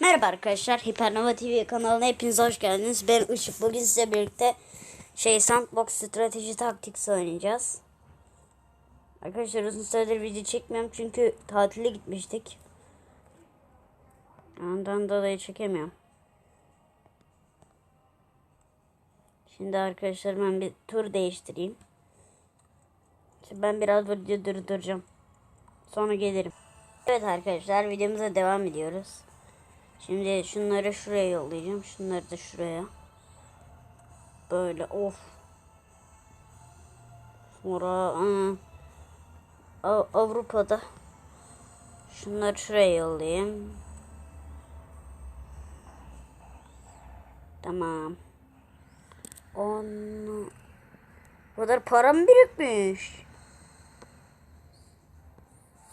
Merhaba arkadaşlar, Hipernova TV kanalına hepiniz hoş geldiniz. Ben Işık. Bugün size birlikte şey Sandbox Strateji Tactics oynayacağız. Arkadaşlar uzun süredir video çekmiyorum çünkü tatile gitmiştik. Ondan dolayı çekemiyorum. Şimdi arkadaşlar ben bir tur değiştireyim. Şimdi ben biraz video durduracağım. Sonra gelirim. Evet arkadaşlar videomuza devam ediyoruz. Şimdi şunları şuraya yollayacağım. Şunları da şuraya. Böyle of. Sonra aa, Av- Avrupa'da şunları şuraya yollayayım. Tamam. Onu bu kadar param birikmiş.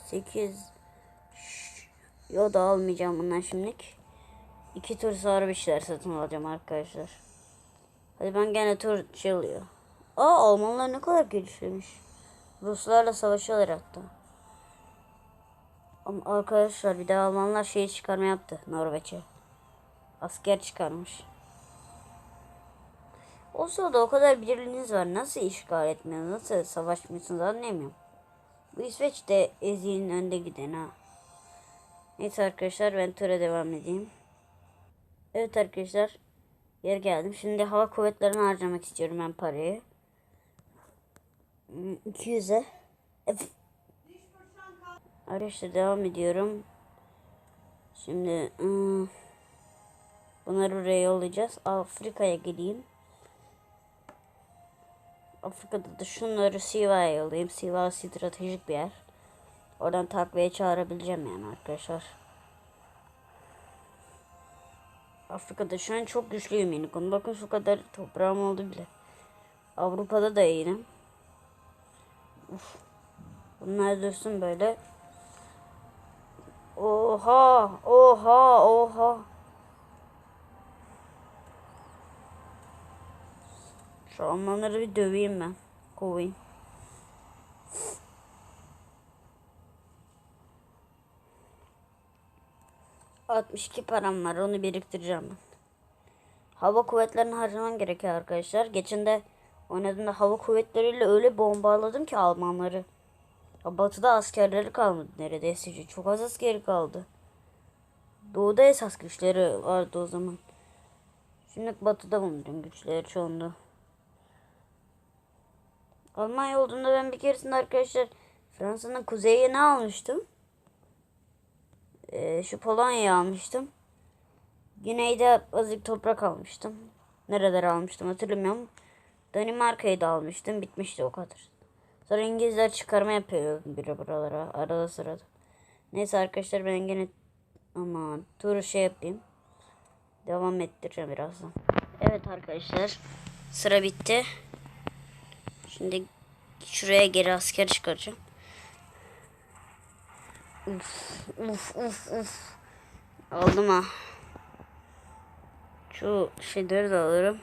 8 Yo da almayacağım bundan şimdilik. İki tur sonra bir şeyler satın alacağım arkadaşlar. Hadi ben gene tur çalıyor. Aa Almanlar ne kadar gelişmiş. Ruslarla savaşıyorlar hatta. Ama arkadaşlar bir de Almanlar şeyi çıkarma yaptı Norveç'e. Asker çıkarmış. O sırada o kadar birliğiniz var. Nasıl işgal etmiyorsunuz? Nasıl savaşmıyorsunuz anlayamıyorum. Bu İsveç de Ezi'nin önde giden ha. Neyse arkadaşlar ben tura devam edeyim. Evet arkadaşlar. Yer geldim. Şimdi hava kuvvetlerini harcamak istiyorum ben parayı. Hmm, 200'e. Ef- Arkadaşlar devam ediyorum. Şimdi hmm, bunları buraya yollayacağız. Afrika'ya gideyim. Afrika'da da şunları Siva'ya yollayayım. Siva stratejik bir yer. Oradan takviye çağırabileceğim yani arkadaşlar. Afrika'da şu an çok güçlüyüm yeni konu. Bakın şu kadar toprağım oldu bile. Avrupa'da da iyiyim. Uf. Bunlar dursun böyle. Oha! Oha! Oha! Şu Almanları bir döveyim ben. Kovayım. ...62 param var onu biriktireceğim ben. Hava kuvvetlerini harcamam gerekiyor arkadaşlar. Geçen de oynadığımda hava kuvvetleriyle öyle bombaladım ki Almanları. Ya batıda askerleri kalmadı neredeyse. Çok az askeri kaldı. Doğuda esas güçleri vardı o zaman. Şimdi batıda bulunuyorum güçleri çoğunda. Almanya olduğunda ben bir keresinde arkadaşlar Fransa'nın kuzeyini almıştım. Ee, şu Polonya'yı almıştım. Güneyde azıcık toprak almıştım. Nereler almıştım hatırlamıyorum. Danimarka'yı da almıştım. Bitmişti o kadar. Sonra İngilizler çıkarma yapıyor biri buralara arada sırada. Neyse arkadaşlar ben gene ama turu şey yapayım. Devam ettireceğim birazdan. Evet arkadaşlar sıra bitti. Şimdi şuraya geri asker çıkaracağım. Uf uf uf uf. Aldım ha. Şu şeyleri de alırım.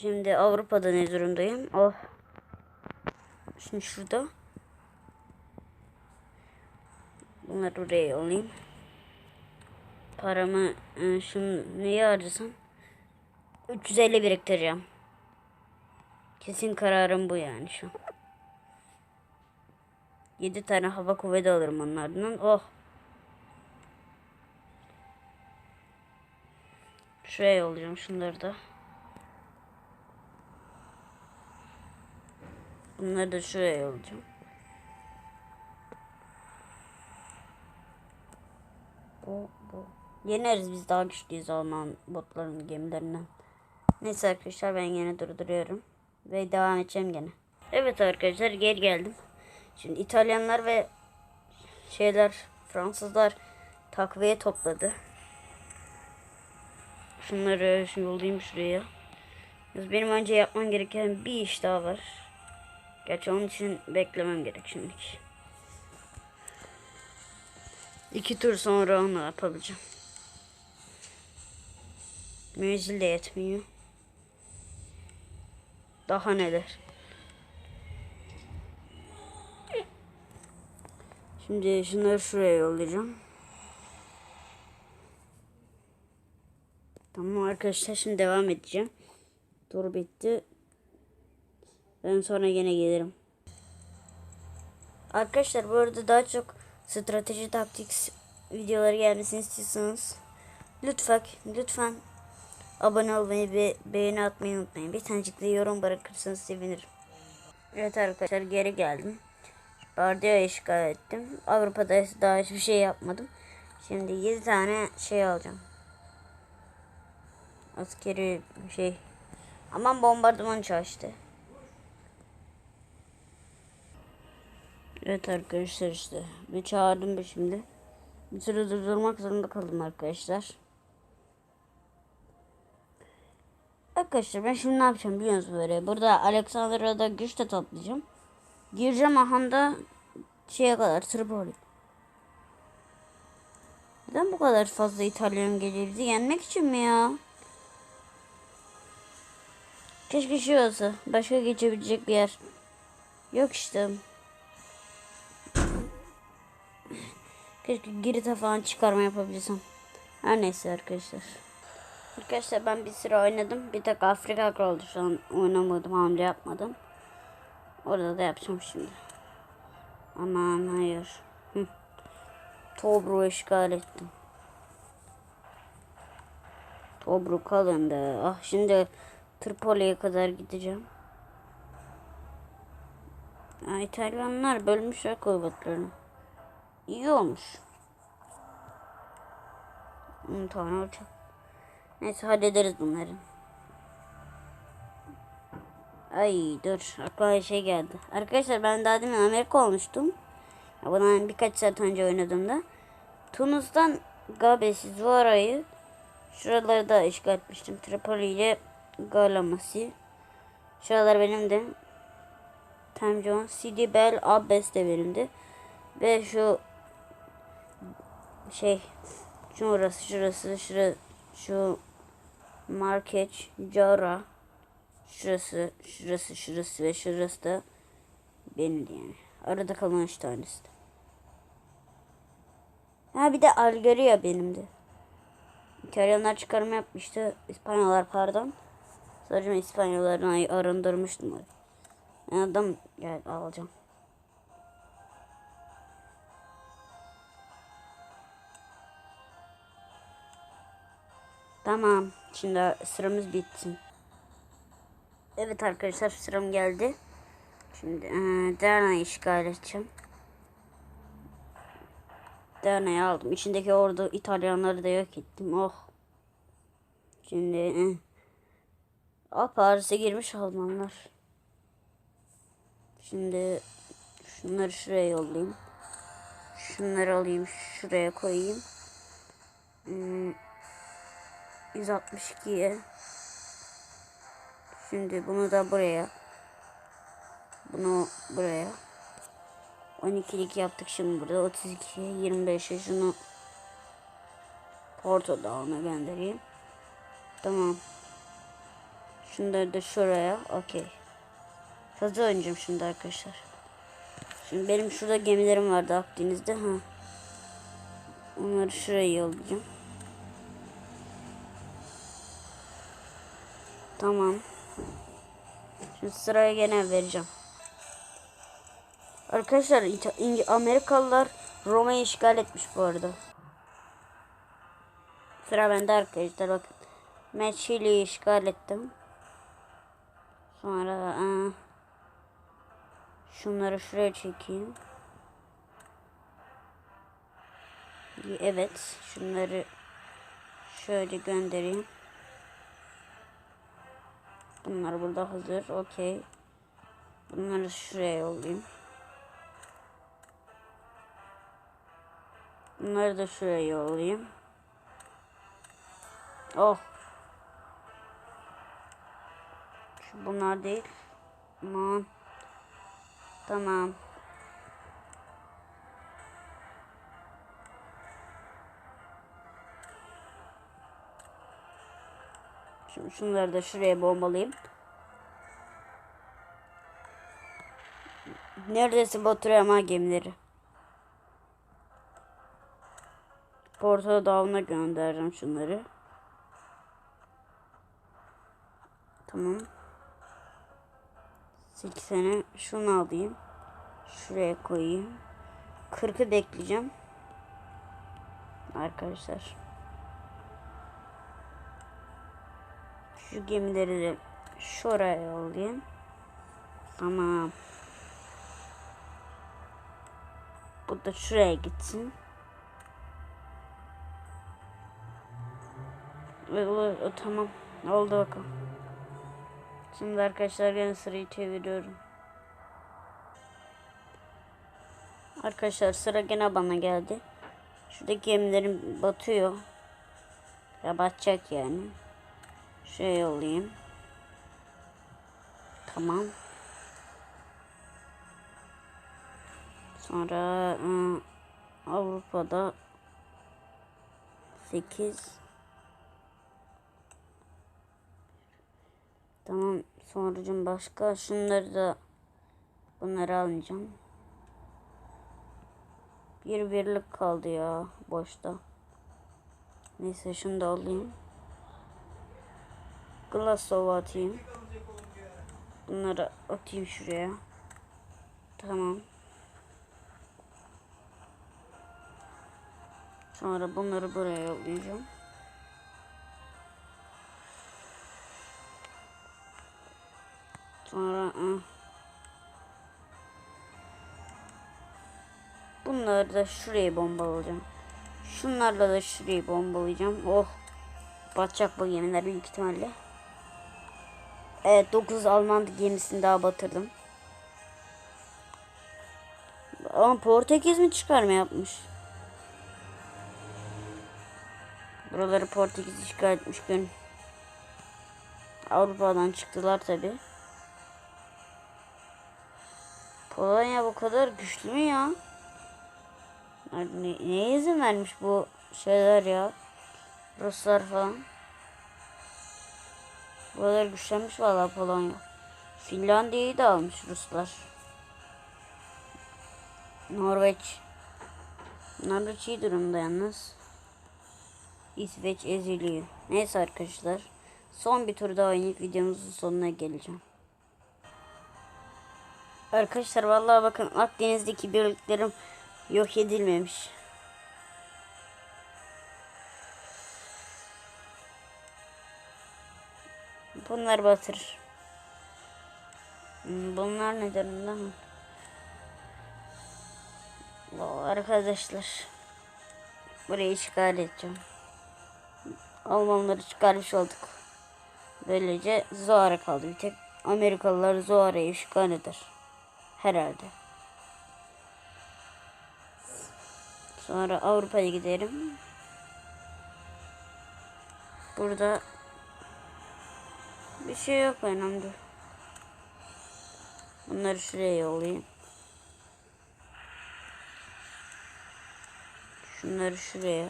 Şimdi Avrupa'da ne durumdayım? Oh. Şimdi şurada. Bunları buraya yollayayım. Paramı e, şunu neye harcasam? 350 biriktireceğim. Kesin kararım bu yani şu an. 7 tane hava kuvveti alırım onlardan. Oh. Şuraya yollayacağım şunları da. Bunları da şuraya yollayacağım. Bu, bu. Yeneriz biz daha güçlüyüz Alman botların gemilerinden. Neyse arkadaşlar ben yine durduruyorum. Ve devam edeceğim gene. Evet arkadaşlar geri geldim. Şimdi İtalyanlar ve şeyler Fransızlar takviye topladı. Şunları şimdi yollayayım şuraya. Benim önce yapmam gereken bir iş daha var. Gerçi onun için beklemem gerek şimdi. İki tur sonra onu yapabileceğim. Menzil de yetmiyor. Daha neler. Şimdi şunları şuraya yollayacağım. Tamam arkadaşlar şimdi devam edeceğim. Tur bitti. Ben sonra yine gelirim. Arkadaşlar bu arada daha çok strateji taktik videoları gelmesini istiyorsanız lütfen lütfen abone olmayı ve beğeni atmayı unutmayın. Bir tanecik de yorum bırakırsanız sevinirim. Evet arkadaşlar geri geldim. Bardiya'yı işgal ettim. Avrupa'da daha hiçbir şey yapmadım. Şimdi 7 tane şey alacağım. Askeri şey. Aman bombardıman çalıştı. Evet arkadaşlar işte. Bir çağırdım bir şimdi. Bir süre durdurmak zorunda kaldım arkadaşlar. Arkadaşlar ben şimdi ne yapacağım biliyor böyle? Burada Alexandra'da güç de toplayacağım. Gireceğim ahanda şeye kadar Tripoli. Neden bu kadar fazla İtalyan geliyor bizi yenmek için mi ya? Keşke şey olsa. Başka geçebilecek bir yer. Yok işte. Keşke Girit'e falan çıkarma yapabilsem. Her neyse arkadaşlar. Arkadaşlar ben bir sıra oynadım. Bir tek Afrika kaldı şu an oynamadım hamle yapmadım. Orada da yapacağım şimdi. Aman hayır. Hı. İşgal ettim. Tobruk alındı. Ah şimdi Tripoli'ye kadar gideceğim. Ya, İtalyanlar bölmüşler kuvvetlerini. İyi olmuş. Hmm, tamam olacak. Neyse hallederiz bunları. Ay dur aklıma şey geldi. Arkadaşlar ben daha demin Amerika olmuştum. Buna birkaç saat önce oynadığımda. Tunus'tan Gabesi, Zuara'yı şuraları da işgal etmiştim. Tripoli ile Galamasi. Şuralar benim de. Temcon, Sidi Bel, Abbes de benimdi. Ve şu şey şu orası şurası şurası şu Markeç, Cara şurası şurası şurası ve şurası da benimdi yani. Arada kalan üç tanesi de. Ha bir de Algeria benimdi. İtalyanlar çıkarma yapmıştı. İspanyollar pardon. Sadece İspanyolların arındırmıştım. Yani adam gel alacağım. Tamam. Şimdi sıramız bitsin. Evet arkadaşlar sıram geldi. Şimdi e, Derna'yı işgal edeceğim. Derna'yı aldım. İçindeki ordu İtalyanları da yok ettim. Oh. Şimdi e, Paris'e girmiş Almanlar. Şimdi şunları şuraya yollayayım. Şunları alayım şuraya koyayım. Hmm, 162'ye. Şimdi bunu da buraya. Bunu buraya. 12'lik yaptık şimdi burada. 32, 25'e şunu Porto Dağı'na göndereyim. Tamam. Şunları da şuraya. Okey. Fazla oynayacağım şimdi arkadaşlar. Şimdi benim şurada gemilerim vardı Akdeniz'de. Ha. Onları şuraya yollayacağım. Tamam. Şimdi sıraya gene vereceğim. Arkadaşlar Amerikalılar Roma'yı işgal etmiş bu arada. Sıra bende arkadaşlar bakın. Ben işgal ettim. Sonra aa, şunları şuraya çekeyim. Evet şunları şöyle göndereyim. Bunlar burada hazır. Okey. Bunları şuraya yollayayım. Bunları da şuraya yollayayım. Oh. Şu bunlar değil. Aman. Tamam. Şimdi şunları da şuraya bombalayayım. Neredeyse batırıyor ama gemileri. Porto Dağı'na göndereceğim şunları. Tamam. 80'e şunu alayım. Şuraya koyayım. 40'ı bekleyeceğim. Arkadaşlar. Şu gemileri de şuraya yollayayım. Tamam. Bu da şuraya gitsin. Ve o- o tamam. Oldu bakalım. Şimdi arkadaşlar yine sırayı çeviriyorum. Arkadaşlar sıra gene bana geldi. Şuradaki gemilerim batıyor. Ya batacak yani. Şuraya yollayayım. Tamam. Sonra ıı, Avrupa'da 8 Tamam sonucum başka. Şunları da bunları almayacağım. Bir birlik kaldı ya boşta. Neyse şunu da alayım. Glassov'a atayım. Bunları atayım şuraya. Tamam. Sonra bunları buraya yollayacağım. Sonra bunları da şuraya bombalayacağım. Şunlarla da şurayı bombalayacağım. Oh. Batacak bu gemiler büyük ihtimalle. Evet 9 Alman gemisini daha batırdım. Ama Portekiz mi çıkarma yapmış? Buraları Portekiz işgal etmiş gün. Avrupa'dan çıktılar tabi. Polonya bu kadar güçlü mü ya? Ne, neye izin vermiş bu şeyler ya? Ruslar falan. Bu kadar güçlenmiş valla Polonya. Finlandiya'yı da almış Ruslar. Norveç. Norveç iyi durumda yalnız. İsveç eziliyor. Neyse arkadaşlar. Son bir tur daha oynayıp videomuzun sonuna geleceğim. Arkadaşlar vallahi bakın Akdeniz'deki birliklerim yok edilmemiş. Bunlar batırır. Hmm, Bunlar ne durumda mı? Arkadaşlar. Burayı işgal edeceğim. Almanları çıkarmış olduk. Böylece Zoara kaldı bir tek. Amerikalılar Zoara'yı işgal eder. Herhalde. Sonra Avrupa'ya giderim. Burada bir şey yok önemli. Bunları şuraya yollayayım. Şunları şuraya.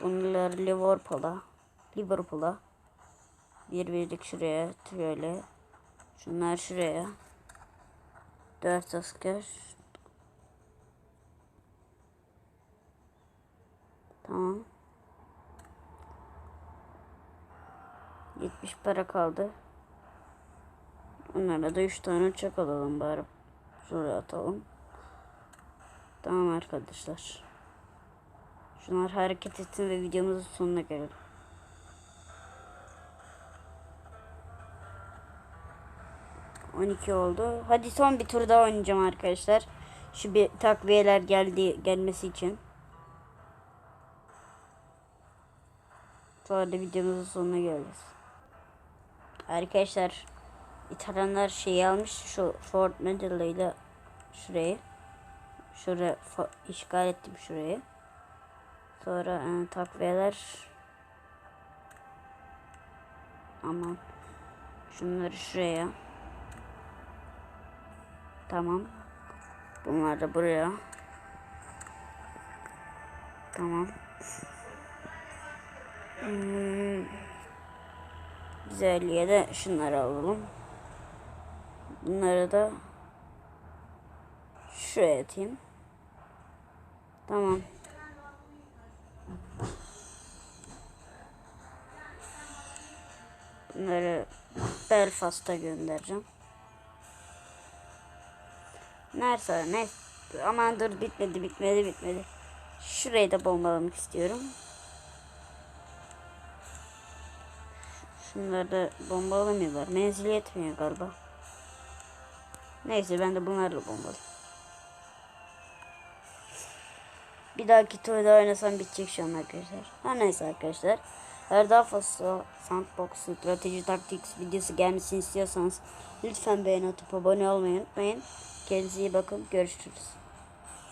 Bunları Liverpool'a. Liverpool'a. Bir birlik şuraya. Şöyle. Şunlar şuraya. Dört asker. Tamam. 70 para kaldı. Onlara da 3 tane uçak alalım bari. Şuraya atalım. Tamam arkadaşlar. Şunlar hareket etsin ve videomuzun sonuna gelelim. On iki oldu. Hadi son bir tur daha oynayacağım arkadaşlar. Şu bir takviyeler geldi gelmesi için. Sonra da videomuzun sonuna geliriz. Arkadaşlar İtalyanlar şeyi almış şu Fort Medella ile şurayı. Şuraya işgal ettim şurayı. Sonra e, takviyeler aman şunları şuraya. Tamam. Bunlar da buraya. Tamam. Hmm. Güzelliğe de şunları alalım. Bunları da şuraya atayım. Tamam. Bunları Belfast'a göndereceğim. Nerede ne? Aman dur bitmedi bitmedi bitmedi. Şurayı da bombalamak istiyorum. Şunları da bombalamıyorlar. Menzil yetmiyor galiba. Neyse ben de bunlarla bombalayayım. Bir dahaki turda oynasam bitecek şu an arkadaşlar. Her neyse arkadaşlar. Eğer daha fazla Sandbox strateji taktik videosu gelmesini istiyorsanız lütfen beğeni atıp abone olmayı unutmayın. Kendinize iyi bakın. Görüşürüz.